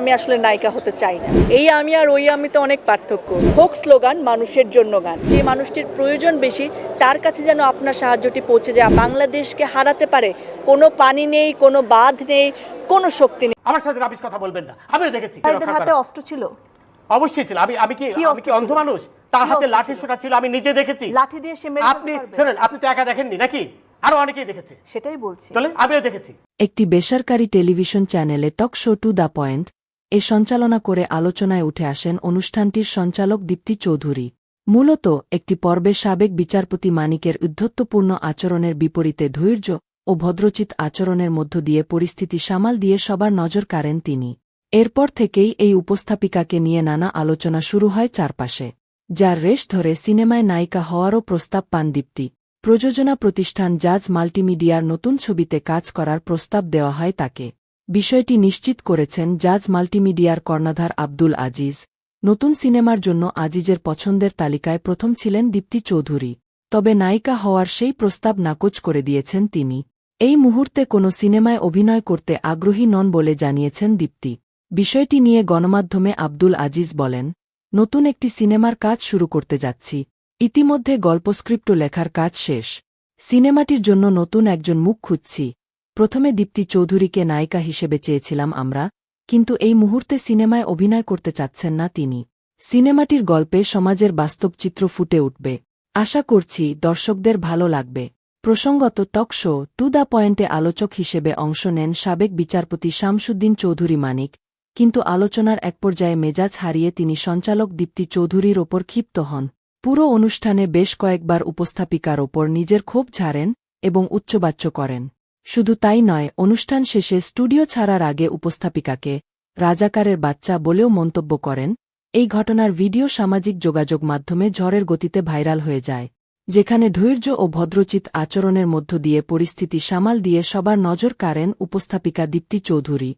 আমি আসলে নায়িকা হতে চাই না। এই আমি আর ওই আমিতে অনেক পার্থক্য। হোক স্লোগান মানুষের জন্য গান। যে মানুষটির প্রয়োজন বেশি তার কাছে যেন আপনার সাহায্যটি পৌঁছে যায়। বাংলাদেশকে হারাতে পারে কোনো পানি নেই কোনো বাঁধ নেই কোনো শক্তি নেই। আমার সাথে রাবিশ কথা বলবেন না। আমিও দেখেছি রক্ষা হাতে অস্ত্র ছিল। অবশ্যই ছিল। আমি আমি কি আমি কি অন্ধ মানুষ? তার হাতে লাঠি? ছোটা ছিল আমি নিজে দেখেছি। লাঠি দিয়ে সে মেরে আপনি শুনেন আপনি তো একা দেখেননি নাকি? আরও অনেকেই দেখেছে। সেটাই বলছি। চলে আমিও দেখেছি। একটি বেসরকারি টেলিভিশন চ্যানেলে talk show to the point এ সঞ্চালনা করে আলোচনায় উঠে আসেন অনুষ্ঠানটির সঞ্চালক দীপ্তি চৌধুরী। মূলত একটি পর্বে সাবেক বিচারপতি মানিকের উদ্ধত্তপূর্ণ আচরণের বিপরীতে ধৈর্য ও ভদ্রচিত আচরণের মধ্য দিয়ে পরিস্থিতি সামাল দিয়ে সবার নজর কাড়েন তিনি। এরপর থেকেই এই উপস্থাপিকাকে নিয়ে নানা আলোচনা শুরু হয় চারপাশে, যার রেশ ধরে সিনেমায় নায়িকা হওয়ারও প্রস্তাব পান দীপ্তি। প্রযোজনা প্রতিষ্ঠান জাজ মাল্টিমিডিয়ার নতুন ছবিতে কাজ করার প্রস্তাব দেওয়া হয় তাকে। বিষয়টি নিশ্চিত করেছেন জাজ মাল্টিমিডিয়ার কর্ণাধার আব্দুল আজিজ। নতুন সিনেমার জন্য আজিজের পছন্দের তালিকায় প্রথম ছিলেন দীপ্তি চৌধুরী, তবে নায়িকা হওয়ার সেই প্রস্তাব নাকচ করে দিয়েছেন তিনি। এই মুহূর্তে কোনো সিনেমায় অভিনয় করতে আগ্রহী নন বলে জানিয়েছেন দীপ্তি। বিষয়টি নিয়ে গণমাধ্যমে আব্দুল আজিজ বলেন, নতুন একটি সিনেমার কাজ শুরু করতে যাচ্ছি। ইতিমধ্যে গল্প স্ক্রিপ্ট লেখার কাজ শেষ। সিনেমাটির জন্য নতুন একজন মুখ খুঁজছি। প্রথমে দীপ্তি চৌধুরীকে নায়িকা হিসেবে চেয়েছিলাম আমরা, কিন্তু এই মুহূর্তে সিনেমায় অভিনয় করতে চাচ্ছেন না তিনি। সিনেমাটির গল্পে সমাজের বাস্তব চিত্র ফুটে উঠবে। আশা করছি দর্শকদের ভালো লাগবে। প্রসঙ্গত টক শো টু দ্য পয়েন্টে আলোচক হিসেবে অংশ নেন সাবেক বিচারপতি শামসুদ্দিন চৌধুরী মানিক, কিন্তু আলোচনার এক পর্যায়ে মেজাজ হারিয়ে তিনি সঞ্চালক দীপ্তি চৌধুরীর ওপর ক্ষিপ্ত হন। পুরো অনুষ্ঠানে বেশ কয়েকবার উপস্থাপিকার ওপর নিজের ক্ষোভ ঝাড়েন এবং উচ্চবাচ্য করেন। শুধু তাই নয়, অনুষ্ঠান শেষে স্টুডিও ছাড়ার আগে উপস্থাপিকাকে রাজাকারের বাচ্চা বলেও মন্তব্য করেন। এই ঘটনার ভিডিও সামাজিক যোগাযোগ মাধ্যমে ঝড়ের গতিতে ভাইরাল হয়ে যায়, যেখানে ধৈর্য ও ভদ্রচিত আচরণের মধ্য দিয়ে পরিস্থিতি সামাল দিয়ে সবার নজর কাড়েন উপস্থাপিকা দীপ্তি চৌধুরী।